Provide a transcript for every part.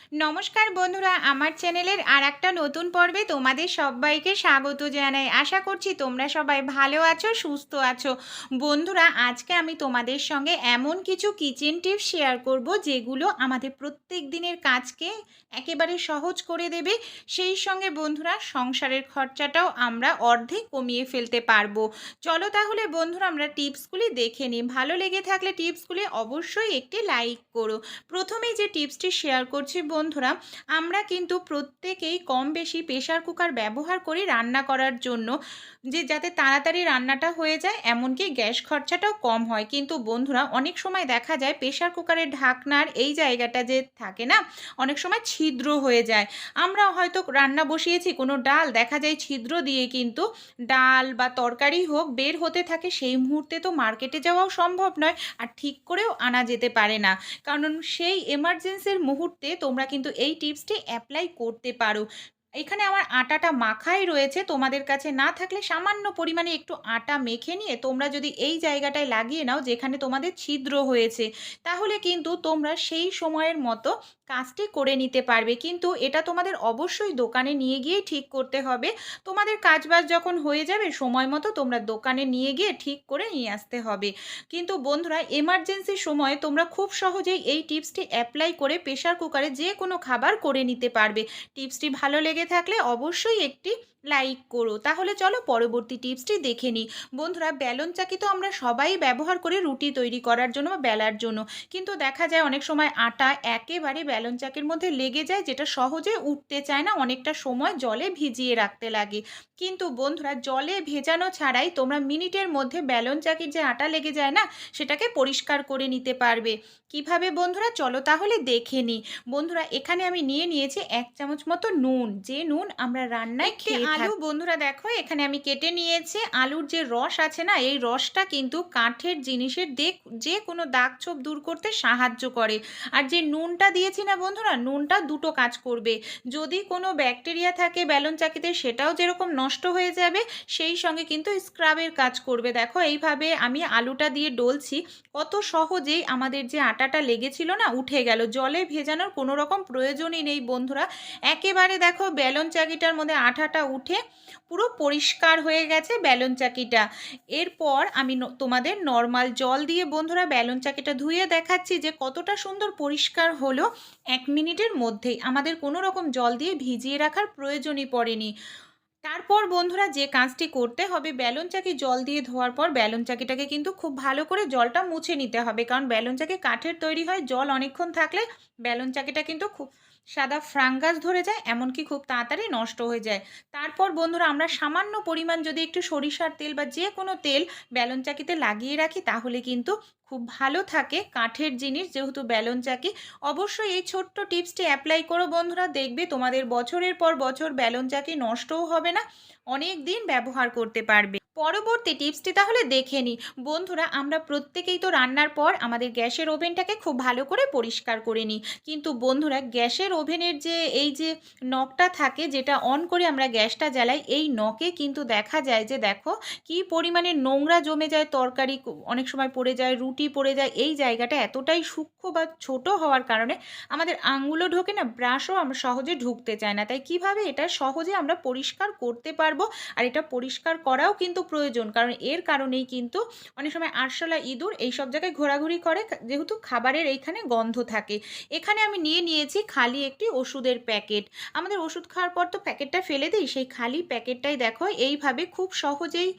নমস্কার বন্ধুরা, আমার চ্যানেলের আর একটা নতুন পর্বে তোমাদের সবাইকে স্বাগত জানাই। আশা করছি তোমরা সবাই ভালো আছো, সুস্থ আছো। বন্ধুরা, আজকে আমি তোমাদের সঙ্গে এমন কিছু কিচেন টিপস শেয়ার করব যেগুলো আমাদের প্রত্যেক দিনের কাজকে একেবারে সহজ করে দেবে। সেই সঙ্গে বন্ধুরা, সংসারের খরচাটাও আমরা অর্ধেক কমিয়ে ফেলতে পারব। চলো তাহলে বন্ধুরা, আমরা টিপসগুলি দেখে নিই। ভালো লেগে থাকলে টিপসগুলি অবশ্যই একটি লাইক করো। প্রথমে যে টিপসটি শেয়ার করছি বন্ধুরা, আমরা কিন্তু প্রত্যেকেই কম বেশি প্রেশার কুকার ব্যবহার করি রান্না করার জন্য, যে যাতে তাড়াতাড়ি রান্নাটা হয়ে যায়, এমনকি গ্যাস খরচাটাও কম হয়। কিন্তু বন্ধুরা, অনেক সময় দেখা যায় প্রেশার কুকারের ঢাকনার এই জায়গাটা যে থাকে না, অনেক সময় ছিদ্র হয়ে যায়। আমরা হয়তো রান্না বসিয়েছি, কোনো ডাল, দেখা যায় ছিদ্র দিয়ে কিন্তু ডাল বা তরকারি হোক বের হতে থাকে, সেই মুহূর্তে তো মার্কেটে যাওয়াও সম্ভব নয়, আর ঠিক করেও আনা যেতে পারে না। কারণ সেই এমার্জেন্সির মুহূর্তে তোমরা কিন্তু এই টিপসটি অ্যাপ্লাই করতে পারো। এখানে আমার আটাটা মাখাই রয়েছে। তোমাদের কাছে না থাকলে সামান্য পরিমাণে একটু আটা মেখে নিয়ে তোমরা যদি এই জায়গাটায় লাগিয়ে নাও যেখানে তোমাদের ছিদ্র হয়েছে, তাহলে কিন্তু তোমরা সেই সময়ের মতো কাজটি করে নিতে পারবে। কিন্তু এটা তোমাদের অবশ্যই দোকানে নিয়ে গিয়েই ঠিক করতে হবে। তোমাদের কাজবাজ যখন হয়ে যাবে সময় মতো তোমরা দোকানে নিয়ে গিয়ে ঠিক করে নিয়ে আসতে হবে। কিন্তু বন্ধুরা এমার্জেন্সি সময়ে তোমরা খুব সহজেই এই টিপসটি অ্যাপ্লাই করে প্রেশার কুকারে যে কোনো খাবার করে নিতে পারবে। টিপসটি ভালো লেগে থাকলে অবশ্যই একটি লাইক করো। তাহলে চলো পরবর্তী টিপসটি দেখে নিই। বন্ধুরা বেলন চাকি তো আমরা সবাই ব্যবহার করি রুটি তৈরি করার জন্য বা বেলার জন্য। কিন্তু দেখা যায় অনেক সময় আটা একেবারে বেলন চাকির মধ্যে লেগে যায় যেটা সহজে উঠতে চায় না অনেকটা সময় জলে ভিজিয়ে রাখতে লাগে। কিন্তু বন্ধুরা জলে ভেজানো ছাড়াই তোমরা মিনিটের মধ্যে বেলন চাকির যে আটা লেগে যায় না সেটাকে পরিষ্কার করে নিতে পারবে। কীভাবে বন্ধুরা? চলো তাহলে দেখে নিই। বন্ধুরা এখানে আমি নিয়ে নিয়েছি এক চামচ মতো নুন। যে নুন আমরা রান্নায় খেয়ে আলু, বন্ধুরা দেখো, এখানে আমি কেটে নিয়েছি। আলুর যে রস আছে না, এই রসটা কিন্তু কাঠের জিনিসের দেখ, যে কোনো দাগ ছোপ দূর করতে সাহায্য করে। আর যে নুনটা দিয়েছি না বন্ধুরা, নুনটা দুটো কাজ করবে। যদি কোনো ব্যাকটেরিয়া থাকে বেলন চাকিতে, সেটাও যেরকম নষ্ট হয়ে যাবে, সেই সঙ্গে কিন্তু স্ক্রাবের কাজ করবে। দেখো, এইভাবে আমি আলুটা দিয়ে ডলছি। কত সহজেই আমাদের যে আটাটা লেগেছিল না, উঠে গেল। জলে ভেজানোর কোনো রকম প্রয়োজনই নেই বন্ধুরা। একেবারে দেখো বেলন চাকিটার মধ্যে আঠাটা উঠে পুরো পরিষ্কার হয়ে গেছে বেলন চাকিটা। এরপর আমি তোমাদের নর্মাল জল দিয়ে বন্ধুরা বেলন চাকিটা ধুয়ে দেখাচ্ছি যে কতটা সুন্দর পরিষ্কার হলো এক মিনিটের মধ্যেই। আমাদের কোনো রকম জল দিয়ে ভিজিয়ে রাখার প্রয়োজনই পড়েনি। তারপর বন্ধুরা যে কাজটি করতে হবে বেলন চাকি জল দিয়ে ধোয়ার পর বেলন চাকিটাকে কিন্তু খুব ভালো করে জলটা মুছে নিতে হবে। কারণ বেলন চাকি কাঠের তৈরি হয়, জল অনেকক্ষণ থাকলে বেলন চাকিটা কিন্তু খুব সাদা ফ্রাঙ্গাস ধরে যায়, এমনকি খুব তাড়াতাড়ি নষ্ট হয়ে যায়। তারপর বন্ধুরা, আমরা সামান্য পরিমাণ যদি একটু সরিষার তেল বা যে কোনো তেল ব্যালন চাকিতে লাগিয়ে রাখি, তাহলে কিন্তু খুব ভালো থাকে কাঠের জিনিস। যেহেতু ব্যালন চাকি, অবশ্যই এই ছোট্ট টিপসটি অ্যাপ্লাই করো বন্ধুরা, দেখবে তোমাদের বছরের পর বছর ব্যালন চাকি নষ্টও হবে না, অনেক দিন ব্যবহার করতে পারবে। পরবর্তী টিপসটি তাহলে দেখে নিই। বন্ধুরা, আমরা প্রত্যেকেই তো রান্নার পর আমাদের গ্যাসের ওভেনটাকে খুব ভালো করে পরিষ্কার করে নিই। কিন্তু বন্ধুরা, গ্যাসের ওভেনের যে, এই যে নখটা থাকে যেটা অন করে আমরা গ্যাসটা জ্বালাই, এই নখে কিন্তু দেখা যায় যে দেখো কি পরিমাণে নোংরা জমে যায়, তরকারি অনেক সময় পড়ে যায়, রুটি পড়ে যায়, এই জায়গাটা এতটাই সূক্ষ্ম বা ছোট হওয়ার কারণে আমাদের আঙুলও ঢোকে না, ব্রাশও আমরা সহজে ঢুকতে চায় না। তাই কীভাবে এটা সহজে আমরা পরিষ্কার করতে পারব? আর এটা পরিষ্কার করাও কিন্তু প্রয়োজন। কারণ এর কারণেই কিন্তু অনেক সময় আরশোলা, ইঁদুর এই সব জায়গায় ঘোরাঘুরি করে যেহেতু খাবারের এইখানে গন্ধ থাকে। এখানে আমি নিয়ে নিয়েছি খালি একটি ওষুধের প্যাকেট। আমাদের ওষুধ খাওয়ার পর তো প্যাকেটটা ফেলে দিই, সেই খালি প্যাকেটটাই দেখো, এইভাবে খুব সহজেই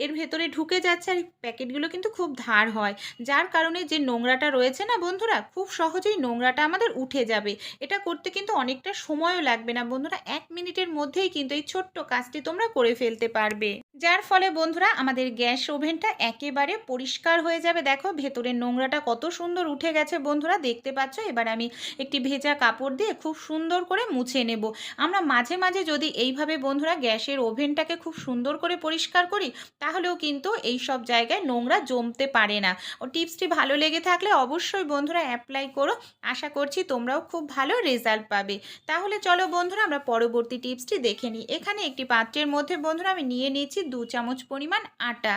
এর ভেতরে ঢুকে যাচ্ছে আর প্যাকেটগুলো কিন্তু খুব ধার হয়। যার কারণে যে নোংরাটা রয়েছে না বন্ধুরা, খুব সহজেই নোংরাটা আমাদের উঠে যাবে। এটা করতে কিন্তু অনেকটা সময়ও লাগবে না বন্ধুরা, এক মিনিটের মধ্যেই কিন্তু এই ছোট্ট কাজটি তোমরা করে ফেলতে পারবে। যার ফলে বন্ধুরা, আমাদের গ্যাস ওভেনটা একেবারে পরিষ্কার হয়ে যাবে। দেখো, ভেতরের নোংরাটা কত সুন্দর উঠে গেছে বন্ধুরা, দেখতে পাচ্ছ? এবার আমি একটি ভেজা কাপড় দিয়ে খুব সুন্দর করে মুছে নেব। আমরা মাঝে মাঝে যদি এইভাবে বন্ধুরা গ্যাসের ওভেনটাকে খুব সুন্দর করে পরিষ্কার করি তাহলেও কিন্তু এই সব জায়গায় নোংরা জমতে পারে না। ও টিপসটি ভালো লেগে থাকলে অবশ্যই বন্ধুরা অ্যাপ্লাই করো। আশা করছি তোমরাও খুব ভালো রেজাল্ট পাবে। তাহলে চলো বন্ধুরা আমরা পরবর্তী টিপসটি দেখে নিই। এখানে একটি পাত্রের মধ্যে বন্ধুরা আমি নিয়ে নিয়েছি দু চামচ পরিমাণ আটা।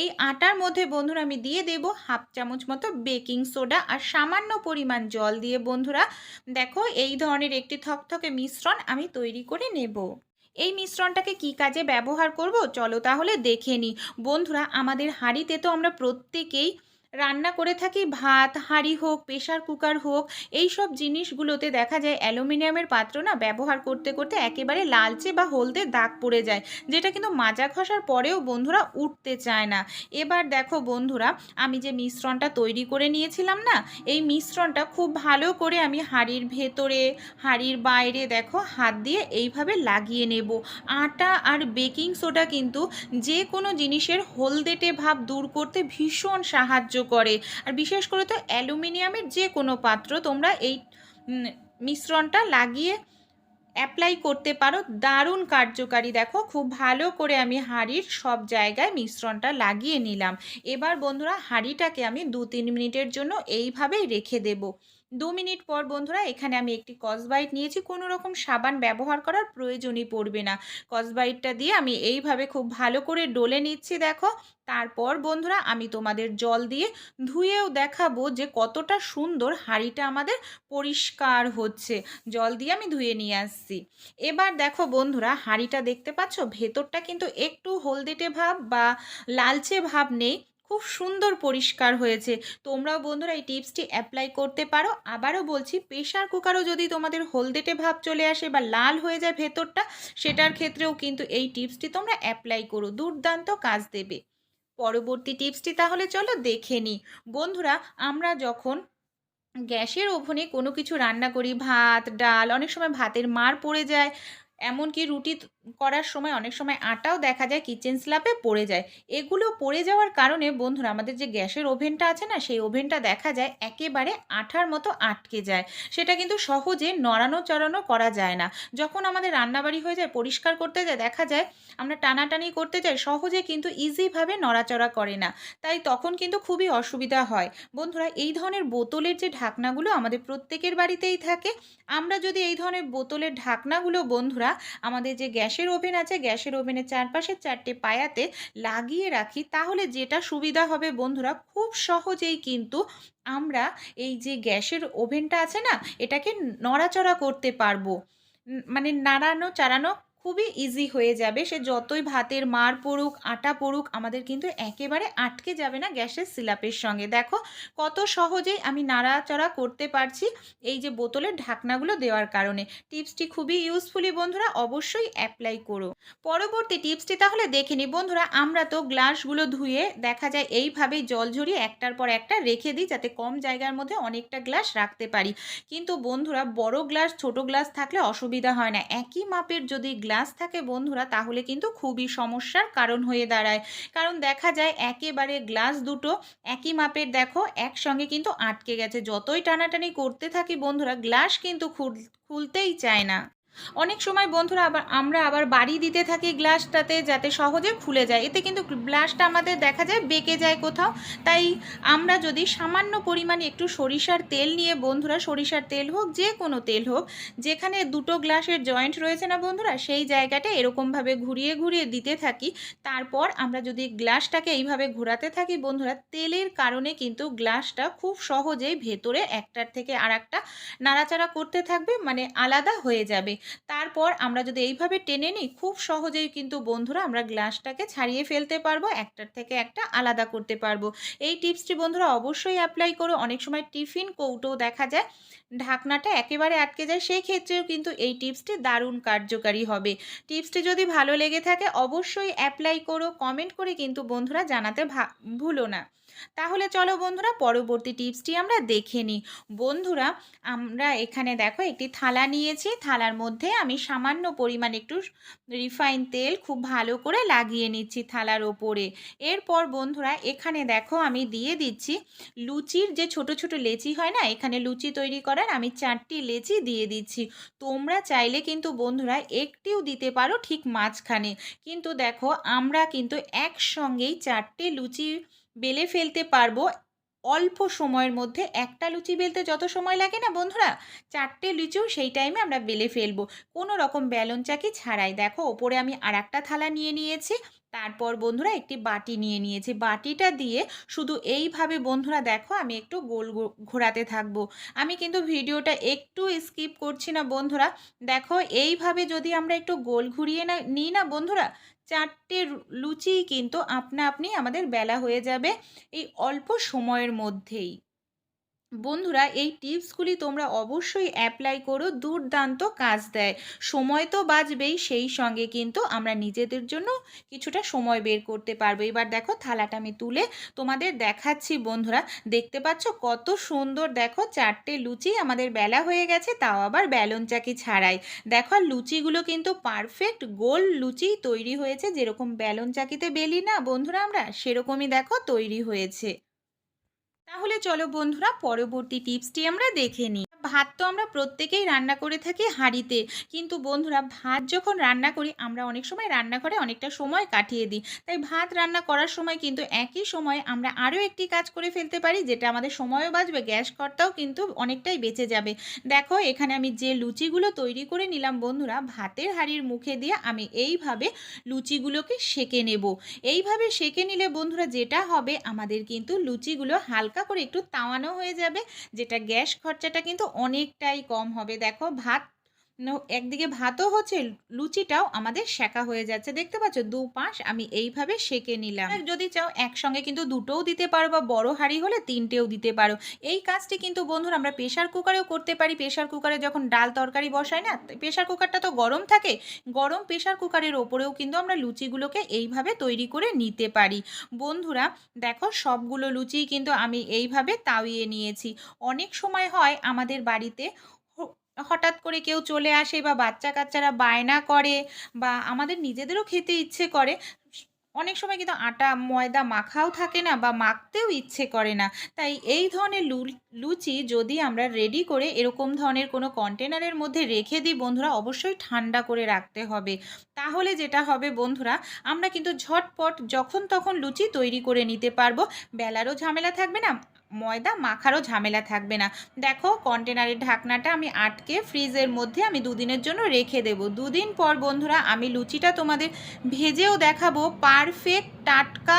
এই আটার মধ্যে বন্ধুরা আমি দিয়ে দেব হাফ চামচ মতো বেকিং সোডা আর সামান্য পরিমাণ জল দিয়ে বন্ধুরা দেখো এই ধরনের একটি থকথকে মিশ্রণ আমি তৈরি করে নেব। এই মিশ্রণটাকে কি কাজে ব্যবহার করব? চলো তাহলে দেখে নিই। বন্ধুরা, আমাদের হাঁড়িতে তো আমরা প্রত্যেকেই রান্না করে থাকি ভাত, হাঁড়ি হোক প্রেশার কুকার হোক এই সব জিনিসগুলোতে দেখা যায় অ্যালুমিনিয়ামের পাত্র না ব্যবহার করতে করতে একেবারে লালচে বা হলদে দাগ পড়ে যায়, যেটা কিন্তু মাজা ঘষার পরেও বন্ধুরা উঠতে চায় না। এবার দেখো বন্ধুরা, আমি যে মিশ্রণটা তৈরি করে নিয়েছিলাম না, এই মিশ্রণটা খুব ভালো করে আমি হাঁড়ির ভেতরে, হাঁড়ির বাইরে দেখো হাত দিয়ে এইভাবে লাগিয়ে নেব। আটা আর বেকিং সোডা কিন্তু যে কোনো জিনিসের হলদেটে ভাব দূর করতে ভীষণ সাহায্য করে। আর বিশেষ করে তো অ্যালুমিনিয়ামের যে কোনো পাত্র তোমরা এই মিশ্রণটা লাগিয়ে অ্যাপ্লাই করতে পারো। দারুণ কার্যকারী। দেখো, খুব ভালো করে আমি হাঁড়ির সব জায়গায় মিশ্রণটা লাগিয়ে নিলাম। এবার বন্ধুরা, হাঁড়িটাকে আমি দু তিন মিনিটের জন্য এইভাবেই রেখে দেব। দু মিনিট পর বন্ধুরা এখানে আমি একটি কসবাইট নিয়েছি। কোনো রকম সাবান ব্যবহার করার প্রয়োজনই পড়বে না। কসবাইটটা দিয়ে আমি এইভাবে খুব ভালো করে ডলে নিচ্ছি, দেখো। তারপর বন্ধুরা আমি তোমাদের জল দিয়ে ধুয়েও দেখাবো যে কতটা সুন্দর হাঁড়িটা আমাদের পরিষ্কার হচ্ছে। জল দিয়ে আমি ধুয়ে নিয়ে আসছি। এবার দেখো বন্ধুরা, হাঁড়িটা দেখতে পাচ্ছ? ভেতরটা কিন্তু একটু হলদেটে ভাব বা লালচে ভাব নেই। খুব সুন্দর পরিষ্কার হয়েছে। তোমরাও বন্ধুরা এই টিপসটি অ্যাপ্লাই করতে পারো। আবারও বলছি প্রেশার কুকারও যদি তোমাদের হলদেটে ভাব চলে আসে বা লাল হয়ে যায় ভেতরটা, সেটার ক্ষেত্রেও কিন্তু এই টিপসটি তোমরা অ্যাপ্লাই করো। দুর্দান্ত কাজ দেবে। পরবর্তী টিপসটি তাহলে চলো দেখে নিই বন্ধুরা, আমরা যখন গ্যাসের ওভনে কোনো কিছু রান্না করি, ভাত, ডাল, অনেক সময় ভাতের মার পড়ে যায়, এমনকি রুটি করার সময় অনেক সময় আটাও দেখা যায় কিচেন স্ল্যাপে পড়ে যায়। এগুলো পড়ে যাওয়ার কারণে বন্ধুরা, আমাদের যে গ্যাসের ওভেনটা আছে না, সেই ওভেনটা দেখা যায় একেবারে আঠার মতো আটকে যায়। সেটা কিন্তু সহজে নড়ানো চড়ানো করা যায় না। যখন আমাদের রান্নাবাড়ি হয়ে যায়, পরিষ্কার করতে যায়, দেখা যায় আমরা টানাটানি করতে যাই, সহজে কিন্তু ইজিভাবে নড়াচড়া করে না। তাই তখন কিন্তু খুবই অসুবিধা হয়। বন্ধুরা, এই ধরনের বোতলের যে ঢাকনাগুলো আমাদের প্রত্যেকের বাড়িতেই থাকে। আমরা যদি এই ধরনের বোতলের ঢাকনাগুলো বন্ধুরা, আমাদের যে গ্যাসের ওভেন আছে, গ্যাসের ওভেনের চারপাশে চারটে পায়াতে লাগিয়ে রাখি তাহলে যেটা সুবিধা হবে বন্ধুরা খুব সহজেই কিন্তু আমরা এই যে গ্যাসের ওভেনটা আছে না, এটাকে নড়াচড়া করতে পারব। মানে নাড়ানো, চাড়ানো খুবই ইজি হয়ে যাবে। সে যতই ভাতের মার পড়ুক, আটা পড়ুক, আমাদের কিন্তু একেবারে আটকে যাবে না গ্যাসের সিলাপের সঙ্গে। দেখো কত সহজেই আমি নাড়াচড়া করতে পারছি এই যে বোতলের ঢাকনাগুলো দেওয়ার কারণে। টিপসটি খুবই ইউজফুলি বন্ধুরা, অবশ্যই অ্যাপ্লাই করো। পরবর্তী টিপসটি তাহলে দেখে নিই। বন্ধুরা, আমরা তো গ্লাসগুলো ধুয়ে দেখা যায় এইভাবেই জল ঝরিয়ে একটার পর একটা রেখে দিই যাতে কম জায়গার মধ্যে অনেকটা গ্লাস রাখতে পারি। কিন্তু বন্ধুরা, বড় গ্লাস, ছোট গ্লাস থাকলে অসুবিধা হয় না। একই মাপের যদি গ্লাস থাকে বন্ধুরা, তাহলে কিন্তু খুবই সমস্যার কারণ হয়ে দাঁড়ায়। কারণ দেখা যায় একেবারে গ্লাস দুটো একই মাপের, দেখো, একসঙ্গে কিন্তু আটকে গেছে। যতই টানাটানি করতে থাকি বন্ধুরা, গ্লাস কিন্তু খুল- খুলতেই চায় না। অনেক সময় বন্ধুরা আবার, আমরা আবার বাড়ি দিতে থাকি গ্লাসটাতে যাতে সহজে খুলে যায়। এতে কিন্তু গ্লাসটা আমাদের দেখা যায় বেঁকে যায় কোথাও। তাই আমরা যদি সামান্য পরিমাণে একটু সরিষার তেল নিয়ে, বন্ধুরা সরিষার তেল হোক, যে কোনো তেল হোক, যেখানে দুটো গ্লাসের জয়েন্ট রয়েছে না বন্ধুরা, সেই জায়গাটা এরকমভাবে ঘুরিয়ে ঘুরিয়ে দিতে থাকি। তারপর আমরা যদি গ্লাসটাকে এইভাবে ঘোরাতে থাকি বন্ধুরা, তেলের কারণে কিন্তু গ্লাসটা খুব সহজেই ভেতরে একটার থেকে আর একটা নাড়াচাড়া করতে থাকবে মানে আলাদা হয়ে যাবে। তারপর আমরা যদি এইভাবে টেনে নিই, খুব সহজেই কিন্তু বন্ধুরা আমরা গ্লাসটাকে ছাড়িয়ে ফেলতে পারব, একটার থেকে একটা আলাদা করতে পারব। এই টিপসটি বন্ধুরা অবশ্যই অ্যাপ্লাই করো। অনেক সময় টিফিন কৌটো দেখা যায়, ঢাকনাটা একেবারে আটকে যায় সেই ক্ষেত্রেও কিন্তু এই টিপসটি দারুণ কার্যকারী হবে। টিপসটি যদি ভালো লেগে থাকে, অবশ্যই অ্যাপ্লাই করো। কমেন্ট করে কিন্তু বন্ধুরা জানাতে ভুলো না। তাহলে চলো বন্ধুরা পরবর্তী টিপসটি আমরা দেখে নিই। বন্ধুরা, আমরা এখানে দেখো একটি থালা নিয়েছি। থালার মধ্যে আমি সামান্য পরিমাণ একটু রিফাইন তেল খুব ভালো করে লাগিয়ে নিচ্ছি থালার ওপরে। এরপর বন্ধুরা, এখানে দেখো আমি দিয়ে দিচ্ছি লুচির যে ছোট ছোট লেচি হয় না, এখানে লুচি তৈরি করার আমি চারটি লেচি দিয়ে দিচ্ছি। তোমরা চাইলে কিন্তু বন্ধুরা একটিও দিতে পারো ঠিক মাঝখানে। কিন্তু দেখো, আমরা কিন্তু একসঙ্গেই চারটে লুচি বেলে ফেলতে পারব। অল্প সময়ের মধ্যে একটা লুচি বেলতে যত সময় লাগে না বন্ধুরা, চারটে লুচিও সেই টাইমে আমরা বেলে ফেলব। কোনো রকম ব্যালন চাকি ছাড়াই। দেখো, ওপরে আমি আর একটা থালা নিয়ে নিয়েছি। তারপর বন্ধুরা একটি বাটি নিয়ে নিয়েছি। বাটিটা দিয়ে শুধু এইভাবে, বন্ধুরা দেখো আমি একটু গোল ঘোরাতে থাকব। আমি কিন্তু ভিডিওটা একটু স্কিপ করছি না, বন্ধুরা। দেখো এইভাবে যদি আমরা একটু গোল ঘুরিয়ে না, নিই না, বন্ধুরা, চারটে লুচিই কিন্তু আপনা আপনি আমাদের বেলা হয়ে যাবে এই অল্প সময়ের মধ্যেই। বন্ধুরা, এই টিপসগুলি তোমরা অবশ্যই অ্যাপ্লাই করো, দুর্দান্ত কাজ দেয়। সময় তো বাঁচবেই, সেই সঙ্গে কিন্তু আমরা নিজেদের জন্য কিছুটা সময় বের করতে পারব। এবার দেখো, থালাটা আমি তুলে তোমাদের দেখাচ্ছি বন্ধুরা। দেখতে পাচ্ছ কত সুন্দর, দেখো চারটে লুচি আমাদের বেলা হয়ে গেছে, তাও আবার ব্যালন চাকি ছাড়াই। দেখো লুচিগুলো কিন্তু পারফেক্ট গোল লুচি তৈরি হয়েছে, যেরকম ব্যালন চাকিতে বেলি না বন্ধুরা আমরা, সেরকমই দেখো তৈরি হয়েছে। তাহলে চলো বন্ধুরা, পরবর্তী টিপসটি আমরা দেখে নিই। ভাত তো আমরা প্রত্যেকেই রান্না করে থাকি হাঁড়িতে, কিন্তু বন্ধুরা, ভাত যখন রান্না করি, আমরা অনেক সময় রান্নাঘরে অনেকটা সময় কাটিয়ে দিই। তাই ভাত রান্না করার সময় কিন্তু একই সময়ে আমরা আরও একটি কাজ করে ফেলতে পারি, যেটা আমাদের সময়ও বাঁচবে, গ্যাস কর্তাও কিন্তু অনেকটাই বেঁচে যাবে। দেখো, এখানে আমি যে লুচিগুলো তৈরি করে নিলাম বন্ধুরা, ভাতের হাঁড়ির মুখে দিয়ে আমি এইভাবে লুচিগুলোকে সেকে নেব। এইভাবে সেকে নিলে বন্ধুরা, যেটা হবে, আমাদের কিন্তু লুচিগুলো হালকা করে একটু তাওয়ানো হয়ে যাবে যেটা গ্যাস খরচাটা কিন্তু অনেকটাই কম হবে। দেখো ভাত একদিকে ভাতও হচ্ছে, লুচিটাও আমাদের সেকা হয়ে যাচ্ছে। দেখতে পাচ্ছ, দু পাশ আমি এইভাবে সেকে নিলাম। যদি চাও, একসঙ্গে কিন্তু দুটোও দিতে পারো বা বড় হাঁড়ি হলে তিনটেও দিতে পারো। এই কাজটি কিন্তু, বন্ধুরা, আমরা প্রেশার কুকারেও করতে পারি। প্রেশার কুকারে যখন ডাল তরকারি বসাই না প্রেশার কুকারটা তো গরম থাকে, গরম প্রেশার কুকারের ওপরেও কিন্তু আমরা লুচিগুলোকে এইভাবে তৈরি করে নিতে পারি। বন্ধুরা, দেখো, সবগুলো লুচি কিন্তু আমি এইভাবে তাওয়িয়ে নিয়েছি। অনেক সময় হয় আমাদের বাড়িতে হঠাৎ করে কেউ চলে আসে বা বাচ্চা কাচ্চারা বায়না করে বা আমাদের নিজেদেরও খেতে ইচ্ছে করে, অনেক সময় কিন্তু আটা, ময়দা মাখাও থাকে না বা মাখতেও ইচ্ছে করে না। তাই এই ধরনের লুচি যদি আমরা রেডি করে এরকম ধরনের কোনো কন্টেনারের মধ্যে রেখে দিই, বন্ধুরা, অবশ্যই ঠান্ডা করে রাখতে হবে। তাহলে যেটা হবে বন্ধুরা, আমরা কিন্তু ঝটপট যখন তখন লুচি তৈরি করে নিতে পারব। বেলারও ঝামেলা থাকবে না ময়দা, মাখারও ঝামেলা থাকবে না। দেখো, কন্টেনারের ঢাকনাটা আমি আটকে ফ্রিজের মধ্যে আমি দুদিনের জন্য রেখে দেব। দুদিন পর, বন্ধুরা, আমি লুচিটা তোমাদের ভেজেও দেখাবো। পারফেক্ট টাটকা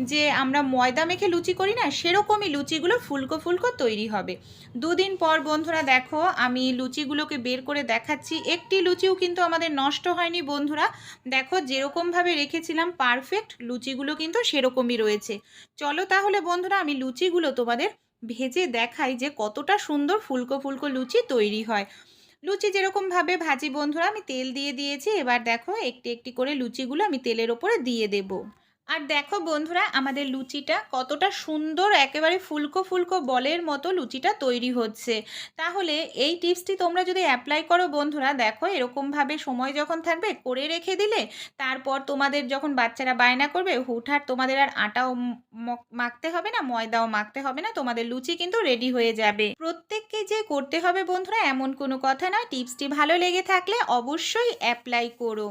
যে আমরা ময়দা মেখে লুচি করি না, সেরকমই লুচিগুলো ফুলকো ফুলকো তৈরি হবে। দুদিন পর, বন্ধুরা, দেখো, আমি লুচিগুলোকে বের করে দেখাচ্ছি। একটি লুচিও কিন্তু আমাদের নষ্ট হয়নি, বন্ধুরা। দেখো, যেরকমভাবে রেখেছিলাম, পারফেক্ট লুচিগুলো কিন্তু সেরকমই রয়েছে। চলো তাহলে, বন্ধুরা, আমি লুচিগুলো তোমাদের ভেজে দেখাই যে কতটা সুন্দর ফুলকো ফুলকো লুচি তৈরি হয়। লুচি যেরকমভাবে ভাজি, বন্ধুরা আমি তেল দিয়ে দিয়েছি, এবার দেখো একটি একটি করে লুচিগুলো আমি তেলের ওপরে দিয়ে দেবো। আর দেখো বন্ধুরা, আমাদের লুচিটা কতটা সুন্দর, একেবারে ফুলকো ফুলকো বলের মতো লুচিটা তৈরি হচ্ছে। তাহলে এই টিপসটি তোমরা যদি অ্যাপ্লাই করো বন্ধুরা, দেখো এরকমভাবে সময় যখন থাকবে, করে রেখে দিলে তারপর তোমাদের যখন বাচ্চারা বায়না করবে, হুটহাট তোমাদের আর আটাও মাখতে হবে না, ময়দাও মাখতে হবে না, তোমাদের লুচি কিন্তু রেডি হয়ে যাবে। প্রত্যেককে যে করতে হবে বন্ধুরা, এমন কোনো কথা নয়। টিপসটি ভালো লেগে থাকলে অবশ্যই অ্যাপ্লাই করো।